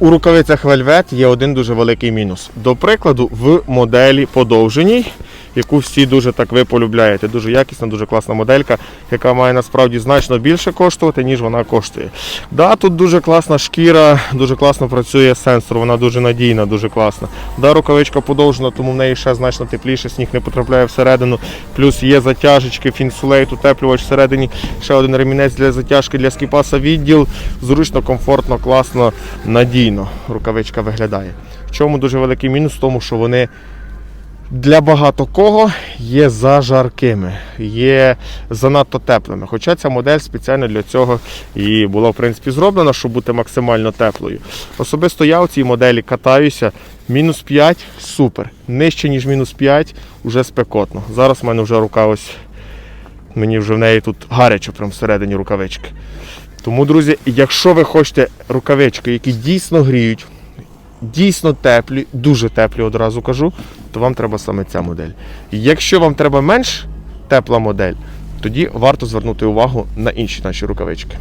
У рукавицях Velvet є один дуже великий мінус. До прикладу, в моделі подовженій, яку всі дуже так ви полюбляєте. Дуже якісна, дуже класна моделька, яка має насправді значно більше коштувати, ніж вона коштує. Да, тут дуже класна шкіра, дуже класно працює сенсор, вона дуже надійна, дуже класна. Да, рукавичка подовжена, тому в неї ще значно тепліше, сніг не потрапляє всередину. Плюс є затяжечки, фінсулейт, утеплювач всередині, ще один ремінець для затяжки для скіпаса відділ. Зручно, комфортно, класно, надійно рукавичка виглядає. В чому дуже великий мінус? В тому, що вони для багато кого є зажаркими, є занадто теплими. Хоча ця модель спеціально для цього і була в принципі зроблена, щоб бути максимально теплою. Особисто я у цій моделі катаюся. Мінус 5 супер. Нижче, ніж мінус 5, вже спекотно. Зараз в мене вже рука ось. Мені вже в неї тут гарячо прямо всередині рукавички. Тому, друзі, якщо ви хочете рукавички, які дійсно гріють, дійсно теплі, дуже теплі одразу кажу, то вам треба саме ця модель. Якщо вам треба менш тепла модель, тоді варто звернути увагу на інші наші рукавички.